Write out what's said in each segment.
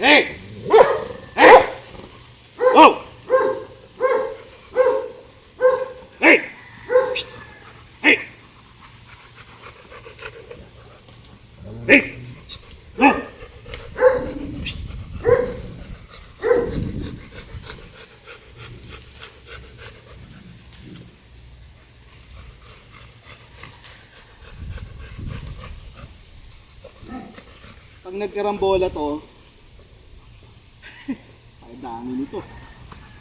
Hey! Hey! Oh! Hey! Hey! Hey! Psst! No! Psst! Pag nagkarambola to, dami nito.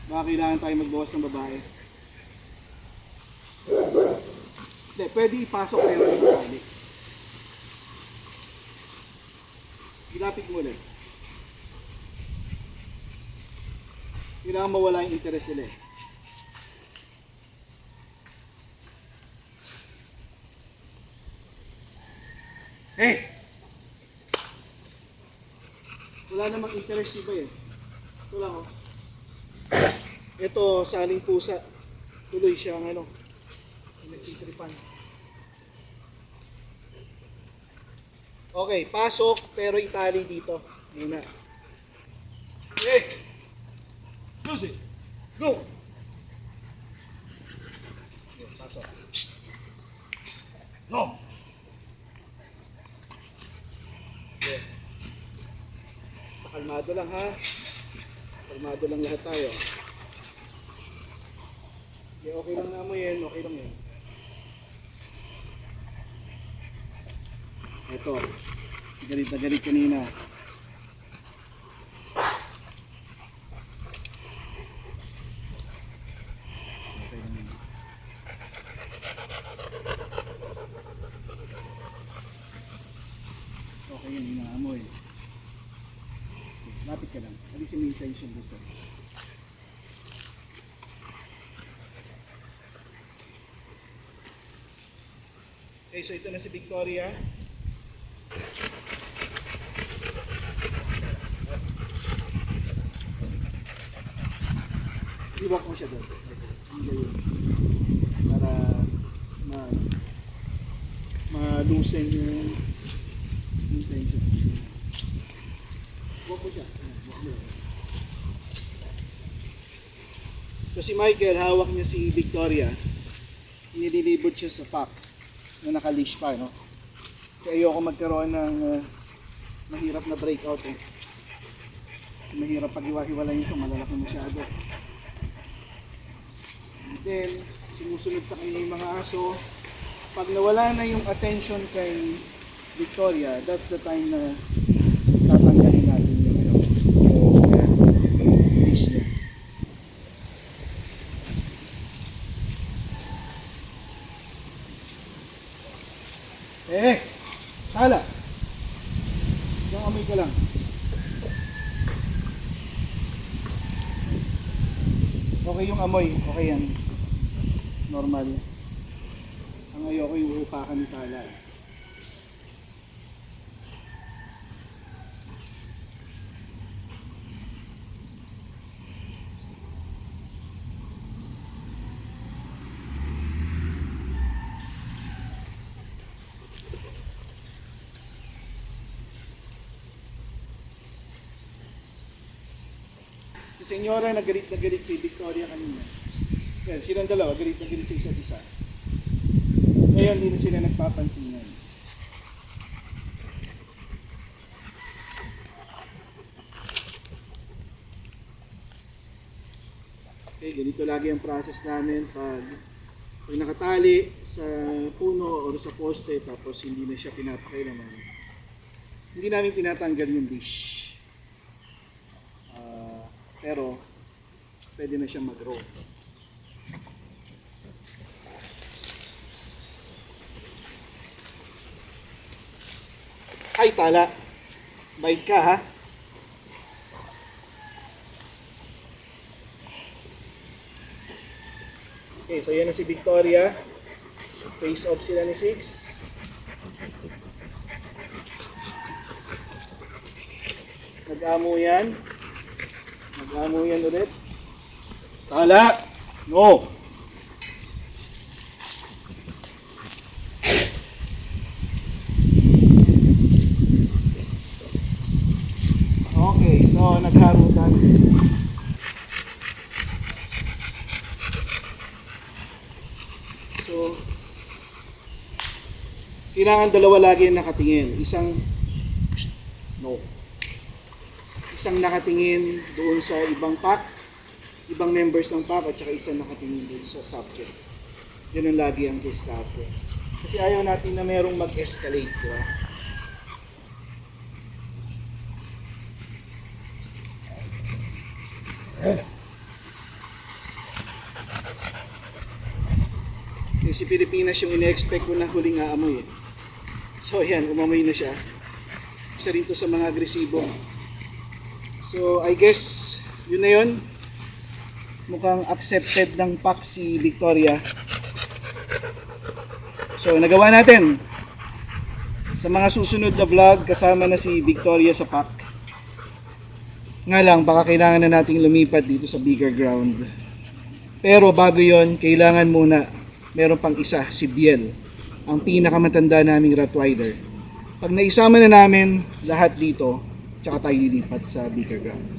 Baka kailangan tayo magbawas ng babae. Hindi, pwede ipasok pero hindi tali. Ilapit mo ulit. Kailangan mawala yung interest nila eh. Hey! Wala namang interest iba eh. Ito lang oh. Ito, saling pusa. Tuloy siyang ano. Nagtitripan. Okay, pasok pero itali dito. Muna. Hey! Lucy! Go! Okay, pasok. No! Okay. Kalmado lang ha. Kalmado lang lahat tayo. Okay, okay lang na mo yan, okay lang yan. Ito, galit na galit kanina. Okay yan, inaamoy. Lapit ka lang. Alisin mo yung tension dito. Okay, so ito na si Victoria. Iwak mo siya doon. Para ma ma-loosen yung yung tension. Iwak mo siya. Ayan, iwak mo. So si Michael, hawak niya si Victoria. Nililibot siya sa pack na naka-leash pa, no? Kasi ayoko magkaroon ng uh, mahirap na breakout eh. Kasi mahirap pag iwahiwalay ito, malalaki masyado. And then, sinusunod sa kanya yung mga aso. Pag nawala na yung attention kay Victoria, that's the time na tatanggalin natin yung, ano, yung uh, leash niya. Eh, sala. Yung amoy ko lang. Okay yung amoy, okay yan. Normal. Ang ayoko yung upakan ni tala. eh. Si Senyora nagalit na galit kay Victoria kanina. Yan, silang dalawa, galit na galit sa isa't isa. Ngayon, hindi na sila nagpapansinan. Okay, ganito lagi ang process namin pag, pag nakatali sa puno o sa poste tapos hindi na siya pinapakailaman. Hindi namin tinatanggal yung leash. Pero, pwede na siyang mag-roll. Ay, tala. Bayad ka, ha? Okay, so yan na si Victoria. Face off sila ni Six. Nag-amo yan. Nag-amo yan ulit. Tala! No! Okay, so nagharutan. So, kailangan dalawa lagi nakatingin. Isang, no. Isang nakatingin doon sa ibang pack, ibang members ng pack, at saka isang nakatingin doon sa subject. Ang lagi ang diskarte. Kasi ayaw natin na merong mag-escalate, di ba? Yung si Pilipinas yung ine-expect ko na huling aamoy eh. So ayan, umamoy na siya. Isa rin to sa mga agresibo. So I guess, yun na yun. Mukhang accepted ng pack si Victoria. So nagawa natin. Sa mga susunod na vlog, kasama na si Victoria sa pack. Nga lang, baka kailangan na nating lumipat dito sa bigger ground. Pero bago yon kailangan muna meron pang isa, si Biel, ang pinakamatanda naming Rottweiler. Pag naisama na namin lahat dito, tsaka tayo lilipat sa bigger ground.